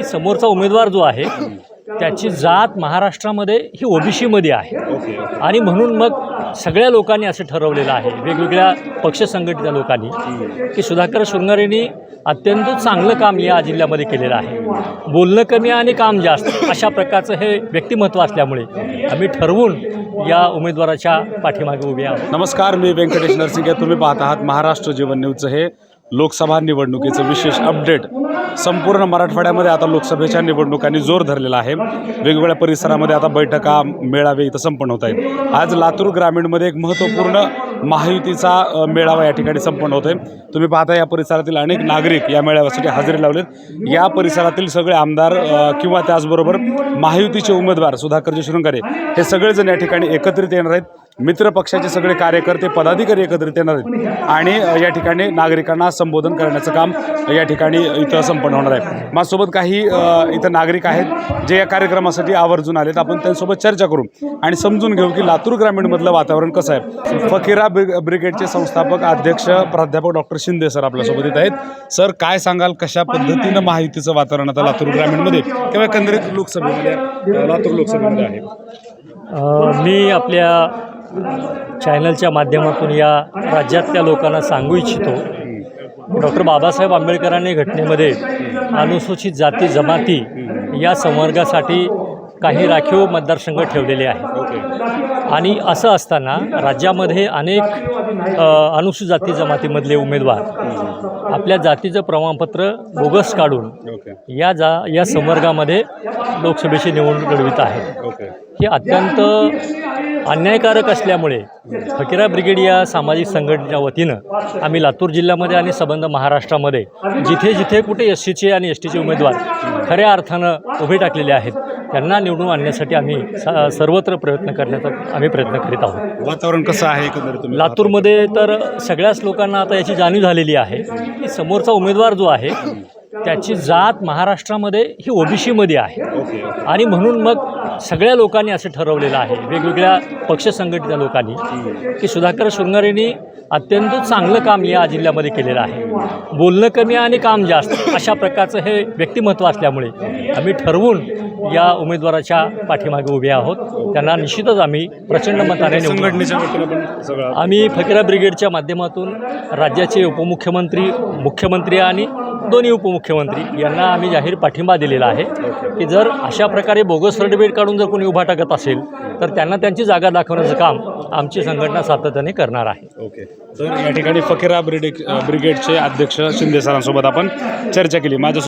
की समोरचा उमेदवार जो आहे त्याची जात महाराष्ट्रामध्ये ही ओबीसीमध्ये आहे. आणि म्हणून मग सगळ्या लोकांनी असं ठरवलेलं आहे वेगवेगळ्या पक्ष संघटनेच्या लोकांनी की सुधाकर शृंगारेंनी अत्यंत चांगलं काम या जिल्ह्यामध्ये केलेलं आहे. बोलणं कमी आणि काम जास्त अशा प्रकारचं हे व्यक्तिमत्व असल्यामुळे आम्ही ठरवून या उमेदवाराच्या पाठीमागे उभे आहोत. नमस्कार मी व्यंकटेश नरसिंगे तुम्ही पाहत आहात महाराष्ट्र जीवन न्यूजचं हे लोकसभा निवडणुकीचं विशेष अपडेट संपूर्ण मराठवाड्यामध्ये आता लोकसभेच्या निवडणुकांनी जोर धरलेला आहे. वेगवेगळ्या परिसरामध्ये आता बैठका मेळावे इथं संपन्न होत आहेत. आज लातूर ग्रामीणमध्ये एक महत्त्वपूर्ण महायुतीचा मेळावा या ठिकाणी संपन्न होतोय. तुम्ही पाहता या परिसरातील अनेक नागरिक या मेळाव्यासाठी हजेरी लावलेत. या परिसरातील सगळे आमदार किंवा त्याचबरोबर महायुतीचे उमेदवार सुधाकरजी शृंगारे हे सगळेजण या ठिकाणी एकत्रित येणार आहेत. मित्र पक्षाचे सगळे कार्यकर्ते पदाधिकारी एकत्रित येणार आहेत. आणि या ठिकाणी नागरिकांना संबोधन करण्याचं काम या ठिकाणी इथं संपन्न होणार आहे. माझ्यासोबत काही इथं नागरिक आहेत जे या कार्यक्रमासाठी आवर्जून आलेत. आपण त्यांच्यासोबत चर्चा करू आणि समजून घेऊ की लातूर ग्रामीणमधलं वातावरण कसं आहे. फकीरा ब्रिगेडचे संस्थापक अध्यक्ष प्राध्यापक डॉक्टर शिंदे सर आपल्यासोबत येत आहेत. सर काय सांगाल कशा पद्धतीनं माहितीचं वातावरण आता लातूर ग्रामीणमध्ये किंवा एकंदरीत लोकसभेमध्ये लातूर लोकसभेमध्ये आहे? मी आपल्या चॅनलच्या माध्यमातून या राज्यातल्या लोकांना सांगू इच्छितो डॉक्टर बाबासाहेब आंबेडकरांनी घटनेमध्ये अनुसूचित जाती जमाती या संवर्गासाठी काही राखीव मतदारसंघ ठेवलेले आहेत. आणि असं असताना राज्यामध्ये अनेक अनुसूचित जाती जमातीमधले उमेदवार आपल्या जातीचं प्रमाणपत्र बोगस काढून या जा या संवर्गामध्ये लोकसभेची निवडणूक लढवित आहेत. ओके. हे अत्यंत अन्यायकारक असल्यामुळे फकीरा ब्रिगेड या सामाजिक संघटनेच्या वतीनं आम्ही लातूर जिल्ह्यामध्ये आणि संबंध महाराष्ट्रामध्ये जिथे जिथे कुठे एस सीचे आणि एस टीचे उमेदवार खऱ्या अर्थानं उभे टाकलेले आहेत त्यांना निवडून आणण्यासाठी आम्ही स- सर्वत्र प्रयत्न करण्याचा आम्ही प्रयत्न करीत आहोत. वातावरण कसं आहे एकंदरीत तुम्ही? लातूरमध्ये तर सगळ्याच लोकांना आता याची जाणीव झालेली आहे की समोरचा उमेदवार जो आहे त्याची जात महाराष्ट्रामध्ये ही ओबीसीमध्ये आहे. आणि म्हणून मग सगळ्या लोकांनी असं ठरवलेलं आहे वेगवेगळ्या पक्ष संघटनेच्या लोकांनी की सुधाकर शृंगारेंनी अत्यंत चांगलं काम या जिल्ह्यामध्ये केलेलं आहे. बोलणं कमी आणि काम जास्त अशा प्रकारचं हे व्यक्तिमत्व असल्यामुळे आम्ही ठरवून या उमेदवाराच्या पाठीमागे उभे आहोत. त्यांना निश्चितच आम्ही प्रचंड मताने. संघटनेच्या आम्ही फकीरा ब्रिगेडच्या माध्यमातून राज्याचे उपमुख्यमंत्री मुख्यमंत्री आणि दोन्ही उपमुख्यमंत्री यांना आम्ही जाहीर पाठिंबा दिलेला आहे. की जर अशा प्रकारे बोगस सर्टिफिकेट काढून जर कोणी उभा टाकत असेल तर त्यांना त्यांची जागा दाखवण्याचं काम आमची संघटना सातत्याने करणार आहे. ओके. तर या ठिकाणी फकीरा ब्रिगेड ब्रिगेडचे अध्यक्ष शिंदे सरांसोबत आपण चर्चा केली. माझ्या